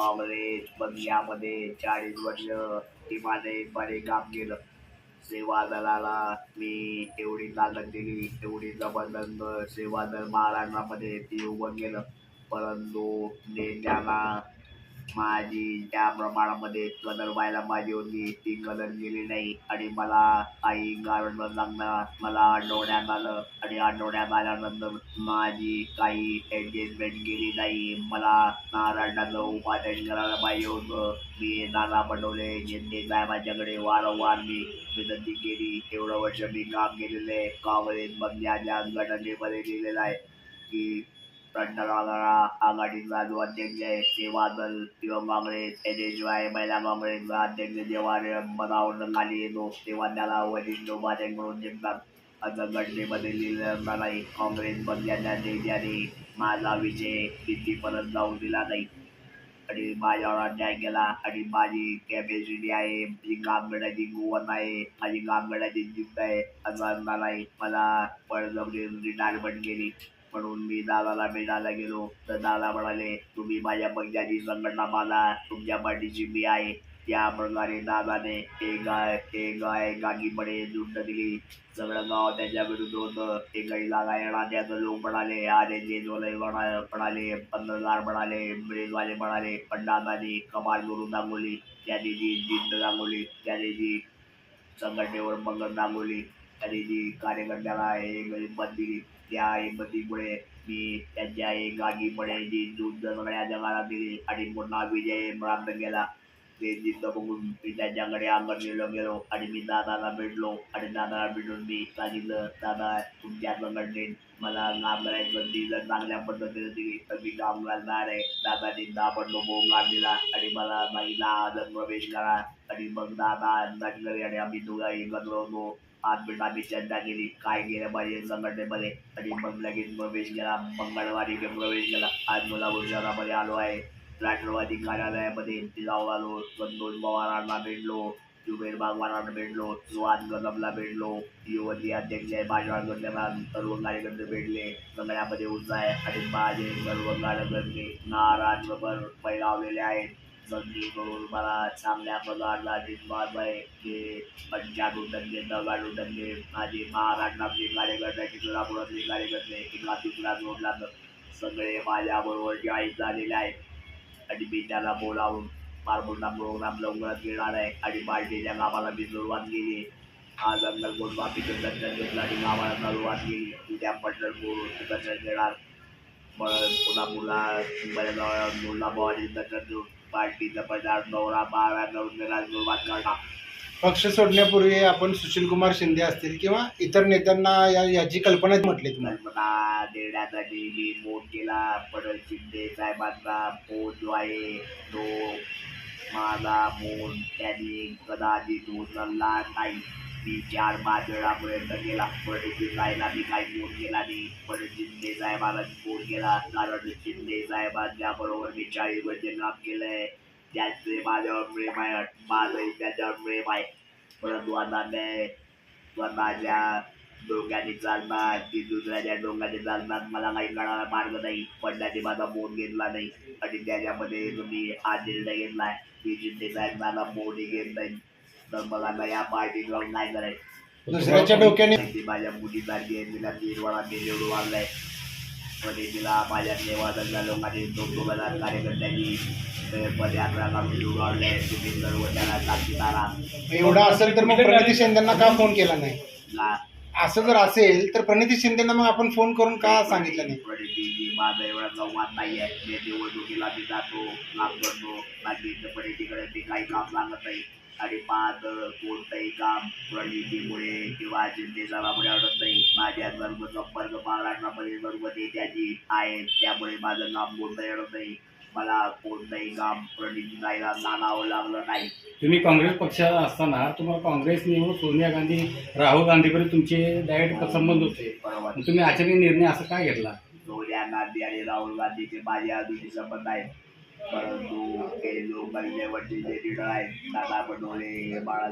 कॉमरेज पण यामध्ये चाळीस वर्ष हिमालय बरे काम केलं. सेवा दलाला मी एवढी ताकद दिली एवढी जबरदस्त सेवा दल महाराष्ट्रामध्ये ती उभं केलं परंतु नेत्याला माझी त्या प्रमाणामध्ये कलर व्हायला पाहिजे होती. ती कदर गेली नाही. आणि मला काही कारण लागणार. मला आठवण्यात आलं. आणि आठवण्यात आल्यानंतर माझी काही एडजस्टमेंट गेली नाही. मला नारायणाचं उपाध्यक्ष करायला पाहिजे होतं. मी नाना पटवले यांनी साहेबांच्याकडे वारंवार मी विनंती केली. एवढं वर्ष मी काम केलेलं आहे. काँग्रेस मधल्या ज्या घटनेमध्ये लिहिलेलं आहे. की प्रंडरागरा आघाडीचा जो अध्यक्ष आहे सेवादल दल युवा काँग्रेस एन महिला काँग्रेसचा अध्यक्ष जेव्हा बनावून खाली येतो तेव्हा त्याला वरिष्ठ उपाध्यक्ष म्हणून नेमतात असं घटनेमध्ये लिहिलं नाही काँग्रेस बदल्याच्या त्या नेत्याने माझा विजय परत जाऊ दिला नाही आणि माझ्यावर अन्याय केला आणि माझी कॅपॅसिटी आहे माझी काम करण्याची आहे माझी काम करण्याची जिद्द आहे असं नाही मला पळजवली रिटायरमेंट केली म्हणून मी दादाला भेटायला गेलो. तर दादा म्हणाले तुम्ही माझ्या पक्षाची संघटना मला तुमच्या पाठीची मी आहे. त्या प्रकारे दादाने हे गाय हे गाय गागीपणे झुंड दिली. सगळं गाव त्याच्या विरुद्ध होतं. ते गाईला गायला त्याचं लोक म्हणाले. आले जे जोले म्हणाले पंतदार म्हणाले ब्रेजवाले म्हणाले पण दादानी कमाल करून दाखवली. त्याने जी जिद्द दाखवली त्याने जी संघटनेवर मंगल दाखवली त्याने जी कार्यकर्त्याला एक बंद दिली त्या हिंमतीमुळे मी त्यांच्या एक आगीमुळे जी युद्ध सगळ्या जगाला दिली आणि पुन्हा विजय प्राप्त केला ते जिद्द बघून मी त्यांच्याकडे अंगण गेलो गेलो आणि मी दादाला भेटलो आणि दादाला भेटून मी सांगितलं दादा तुमच्या संघटनेत मला काम करायची संधी जर चांगल्या पद्धतीने दिली तर मी काम करणार आहे दादाने दाबड लोबो दिला आणि मला महिला आदर प्रवेश करा आणि मग दादा नटकरी आणि आम्ही दोघा एकत्र होतो आज मिनिट आम्ही चर्चा केली काय केलं पाहिजे संघटनेमध्ये आणि मग लगेच प्रवेश केला मंगळवारी प्रवेश केला आज मला शहरामध्ये आलो आहे राष्ट्रवादी कार्यालयामध्ये जाऊन आलो. संतोष पवारांना भेटलो. जुबेर बागवानांना भेटलो. सुहास कदमला भेटलो. युवती अध्यक्ष आहे भाजपा गंधेला सर्व कार्यकर्ते भेटले. सगळ्यामध्ये उत्साह आहे आणि माझे सर्व कार्यकर्ते नाराज पैरावलेले आहेत. संधी करून मला चांगल्या पगारला निर्माण आहे. ते पंचायत टक्के नगाडू धंदे माझे महाराष्ट्रातले कार्यकर्त्याचे सोलापुरातले कार्यकर्ते एका तिकडा जोडला तर सगळे माझ्याबरोबर जॉईन झालेले आहेत. आणि मी त्याला बोलावून फार प्रोग्राम लवकरच येणार आहे आणि पार्टीच्या कामाला मी सुरुवात केली आज अंगलकोट बापीचं दर्शन घेतलं आणि गावाला सुरुवात केली उद्या पंढरपूर दर्शन घेणार परत पुन्हा मुला मुंबईला मुला बॉडी दर्शन देऊन पार्टीचा प्रचार दौरा बारा करून देण्यास सुरुवात करणार. पक्ष सोडण्यापूर्वी आपण सुशील कुमार शिंदे असतील किंवा इतर नेत्यांना या याची कल्पना म्हटली तुम्हाला? कल्पना देण्यासाठी मी फोन केला पडल शिंदे साहेबांचा फोन जो आहे. तो माझा फोन त्यांनी कदाचित उचलला नाही. मी चार पाच वेळा प्रयत्न केला पण साहेबांना मी काही फोन केला नाही. पण शिंदे साहेबाला फोन केला. कारण शिंदे साहेबांच्या बरोबर मी चाळीस वर्ष काम केलंय. त्याचे माझ्यावर प्रेम आहे माझंही त्याच्यावर प्रेम आहे परंतु आता मी स्वतःच्या डोक्याने चालणार की दुसऱ्याच्या डोक्याने चालणार मला काही कळायला मार्ग नाही त्याने माझा फोन घेतला नाही आणि त्याच्यामध्ये तुम्ही हा निर्णय घेतलाय की शिंदे साहेब मला फोनही घेत नाही तर मला आता या पार्टीत जाऊन नाही करायचं दुसऱ्याच्या डोक्याने ती माझ्या मुलीसारखी आहे तिला तीन वेळा मी निवडून आणलायमध्ये तिला माझ्या सेवादलच्या लोकांनी दोन दोन हजार कार्यकर्त्यांनी पदयात्रा काढून साक्षीदार आहात एवढं असेल तर मग प्रणिती शिंदेना का फोन केला नाही? ना असं जर असेल तर प्रणिती शिंदेना मग आपण फोन करून का सांगितलं नाही? माझा एवढा संवाद नाही आहे. मी निवडणुकीला मी जातो काम करतो. मी काही काम सांगत नाही. आणि माझं कोणतंही काम. किंवा अडत नाही. माझ्या सर्व संपर्क महाराष्ट्रामध्ये सर्व नेत्याची आहे. त्यामुळे माझं काम कोणतंही अडत नाही. मला कोणतंही काम प्रणिती जायला जाणावं लागलं नाही. तुम्ही काँग्रेस पक्षात असताना तुम्हाला काँग्रेस निवडून सोनिया गांधी राहुल गांधीपर्यंत तुमचे डायरेक्ट संबंध होते. बरोबर. मग तुम्ही अचानक निर्णय असा काय घेतला? सोनिया गांधी आणि राहुल गांधीचे माझ्या अजूनही संबंध आहेत. परंतु हे लोक शेवटचे जे लीडर आहेत दादा पटोले बाळा